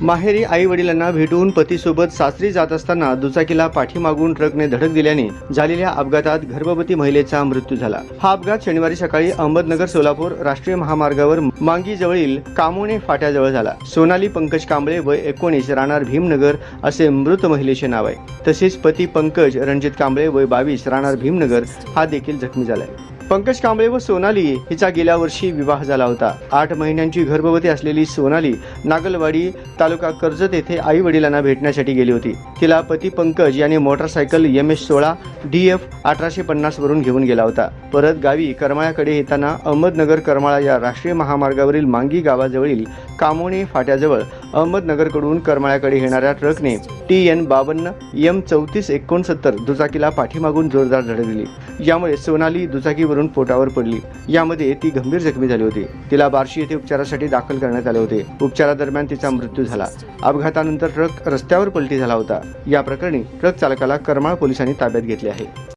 माहेरी आई वडिलांना भेटून पतीसोबत सासरी जात असताना दुचाकीला पाठीमागून ट्रकने धडक दिल्याने झालेल्या अपघातात गर्भवती महिलेचा मृत्यू झाला. हा अपघात शनिवारी सकाळी अहमदनगर सोलापूर राष्ट्रीय महामार्गावर मांगी जवळील कामोणे फाट्याजवळ झाला. सोनाली पंकज कांबळे वय एकोणीस राहणार भीमनगर असे मृत महिलेचे नाव आहे. तसेच पती पंकज रणजित कांबळे वय बावीस राहणार भीमनगर हा देखील जखमी झालाय पंकज कांबळे व सोनाली हिचा गेल्या वर्षी विवाह झाला होता. आठ महिन्यांची गर्भवती असलेली सोनाली नागलवाडी तालुका कर्जत येथे आई वडिलांना भेटण्यासाठी गेली होती. तिला पती पंकज याने मोटरसायकल एम एस सोळा डी एफ अठराशे पन्नास वरून घेऊन गेला होता. परत गावी करमाळ्याकडे येताना अहमदनगर करमाळा या राष्ट्रीय महामार्गावरील मांगी गावाजवळील कामोणे फाट्याजवळ अहमदनगरकडून करमाळ्याकडे येणाऱ्या ट्रकने टी एन बावन्न एम चौतीस एकोणसत्तर दुचाकीला पाठीमागून जोरदार धडक दिली. यामुळे सोनाली दुचाकीवरून पोटावर पडली. यामध्ये ती गंभीर जखमी झाली होती. तिला बार्शी येथे उपचारासाठी दाखल करण्यात आले होते. उपचारादरम्यान तिचा मृत्यू झाला. अपघातानंतर ट्रक रस्त्यावर पलटी झाला होता. या प्रकरणी ट्रक चालकाला करमाळ पोलिसांनी ताब्यात घेतले आहे.